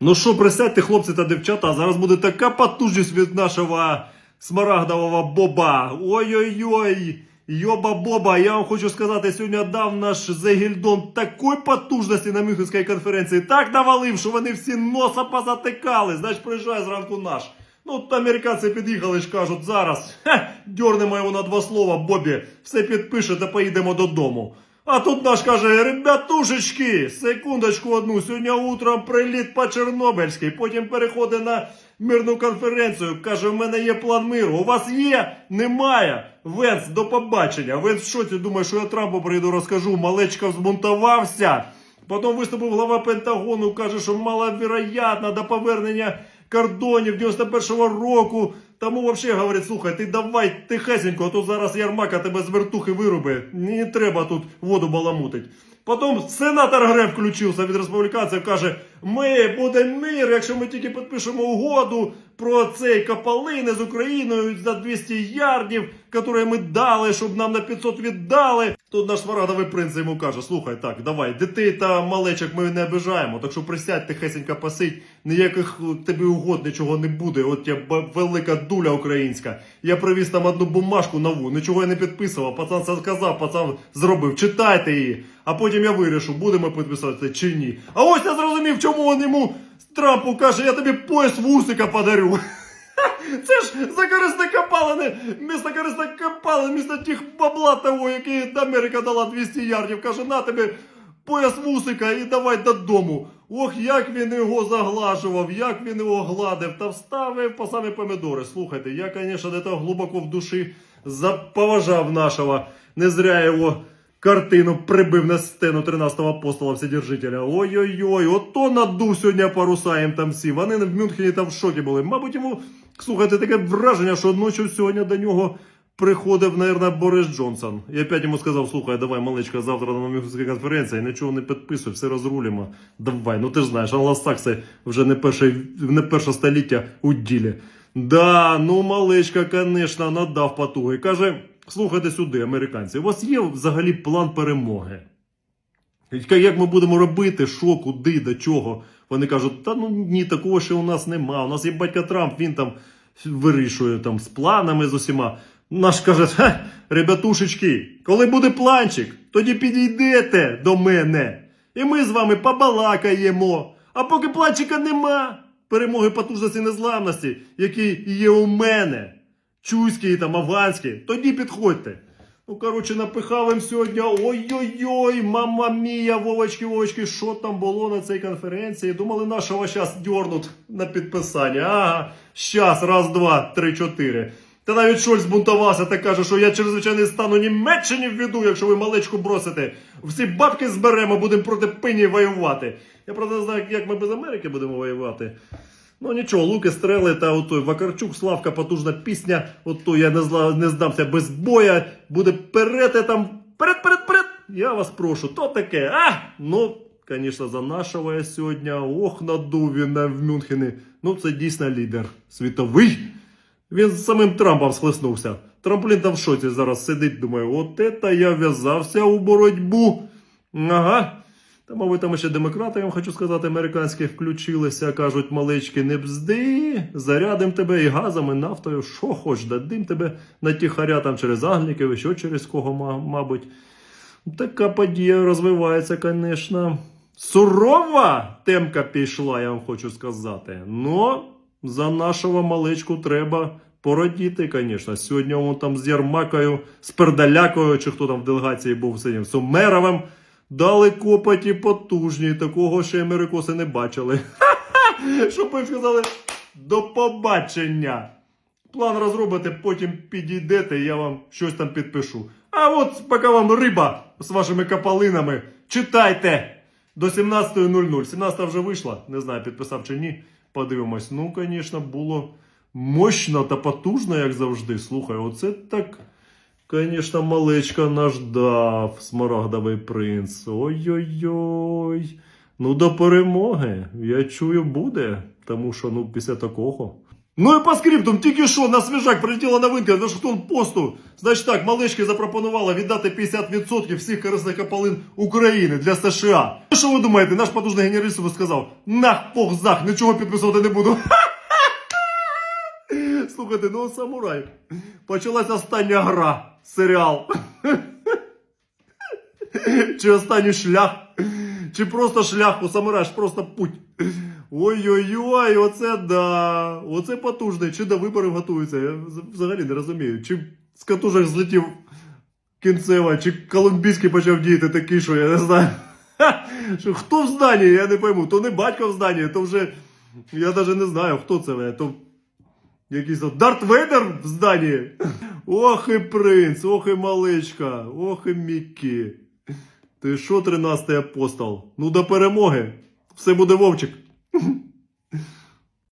Ну що, присядьте, хлопці та дівчата, зараз буде така потужність від нашого смарагдового боба. Ой-ой-ой. Йоба Боба, я вам хочу сказати, сьогодні дав наш Зегільдон такої потужності на Мюнхенській конференції, так навалив, що вони всі носа позатикали. Значить, приїжджає зранку наш. Ну, американці під'їхали ж кажуть, зараз ха, дьорнемо його на два слова, Бобі, все підпише та поїдемо додому. А тут наш каже, ребятушечки, секундочку одну, сьогодні утром приліт по Чорнобильській, потім переходить на мирну конференцію. Каже, в мене є план миру. У вас є? Немає. Венс, до побачення. Венс в шоці думає, що я Трампу прийду розкажу. Малечка взбунтувався. Потім виступив глава Пентагону, каже, що маловероятно до повернення кордонів 91-го року. Тому взагалі говорить, слухай, ти давай тихесенько, а то зараз Ярмака тебе з вертухи вируби. Не треба тут воду баламутить. Потім сенатор Греф включився від республіканців, каже: ми будемо мир, якщо ми тільки підпишемо угоду про цей капалини з Україною за 200 ярдів, які ми дали, щоб нам на 500 віддали. Тут наш смарагдовий принц йому каже: слухай, так, давай, дітей та малечок ми не обижаємо, так що присядь тихесенько посидь, ніяких тобі угод нічого не буде. От я велика дуля українська. Я привіз там одну бумажку нову, нічого я не підписував. Пацан це сказав, пацан зробив. Читайте її. А потім я вирішу, будемо підписувати чи ні. А ось я зрозумів, чому він йому Трампу каже, я тобі пояс вусика подарю. Це ж за корисне копалини, місто корисне місто тих бабла того, який Америка дала 200 ярдів. Каже, на тобі пояс вусика і давай додому. Ох, як він його заглажував, як він його гладив та вставив по самі помідори. Слухайте, я, звісно, де то глибоко в душі заповажав нашого. Не зря його картину прибив на стену 13-го апостола Вседержителя. Ой-ой-ой, ото надув сьогодні паруса їм там всі. Вони в Мюнхені там в шокі були. Мабуть, йому, слухайте, таке враження, що ночі сьогодні до нього приходив, мабуть, Борис Джонсон. І опять йому сказав: слухай, давай, малечка, завтра на Мюнхенській конференції, нічого не підписуй, все розрулимо. Давай, ну ти ж знаєш, англосакси вже не перше, не перше століття у ділі. Да, ну малечка, звісно, надав потуги. Каже, слухайте сюди, американці, у вас є взагалі план перемоги? Як ми будемо робити, що, куди, до чого? Вони кажуть, та ну ні, такого ще у нас нема. У нас є батько Трамп, він там вирішує там з планами з усіма. Наш каже, Ха, ребятушечки, коли буде планчик, тоді підійдете до мене. І ми з вами побалакаємо. А поки планчика нема, перемоги потужності незламності, які є у мене, чуйські там, афганські, тоді підходьте. Ну, коротше, напихав їм сьогодні. Ой-ой-ой, мама мія, Вовочки, Вовочки, що там було на цій конференції? Думали, нашого зараз дьорнуть на підписання. Ага, щас, раз, два, три, чотири. Та навіть Шольц бунтувався та каже, що я чрезвичайний стан у Німеччині введу, якщо ви малечку бросите. Всі бабки зберемо, будемо проти пині воювати. Я правда не знаю, як ми без Америки будемо воювати. Ну нічого, луки, стрели та отой Вакарчук, Славка, потужна пісня. Ото я не, зла, не здамся без боя. Буде перети там. Перед, перед, перед. Я вас прошу, то таке. А! Ну, звісно, за нашого я сьогодні. Ох, надув він в Мюнхені. Ну, це дійсно лідер світовий. Він з самим Трампом схлеснувся. Трамплін там в шоці зараз сидить, думає, от это я в'язався у боротьбу. Ага. Та, мабуть, там ще демократи, я вам хочу сказати, американські включилися, кажуть, малечки, не бзди, зарядим тебе і газом, і нафтою, що хоч, дадим тебе на тихаря там через Агліків, і що через кого, мабуть. Така подія розвивається, звісно. Сурова темка пішла, я вам хочу сказати. Но за нашого малечку треба порадіти, звісно. Сьогодні він там з Ярмакою, з Пердалякою, чи хто там в делегації був синім, з Умеровим. Дали копоті потужні, такого ще америкоси не бачили. Щоб ви сказали, до побачення. План розробите, потім підійдете, я вам щось там підпишу. А от поки вам риба з вашими капалинами, читайте до 17.00. 17 вже вийшла, не знаю, підписав чи ні. Подивимось. Ну, звісно, було мощно та потужно, як завжди. Слухай, оце так. Конечно, малечка наш дав, смарагдовий принц. Ой-ой-ой. Ну, до перемоги, я чую, буде. Тому що, ну, після такого. Ну і по скриптум, тільки що на свіжак прилетіла новинка Вашингтон посту. Значить так, малички запропонувала віддати 50% всіх корисних копалин України для США. Що ви думаєте, наш потужний генераліст сказав, нах пох зах, нічого підписувати не буду. Слухайте, ну самурай. Почалась остання гра, серіал. Чи останній шлях, чи просто шлях у самурая, просто путь. Ой-ой-ой, оце да. Оце потужний. Чи до виборів готуються? Я взагалі не розумію. Чи з катушок злетів кінцева, чи колумбійський почав діяти такий, що я не знаю. Хто в зданні, я не пойму. То не батько в зданні, то вже. Я навіть не знаю, хто це. То якийсь Дарт Вейдер в зданні. Ох і принц, ох і маличка, ох і Мікі. Ти що, 13-й апостол? Ну до перемоги. Все буде вовчик.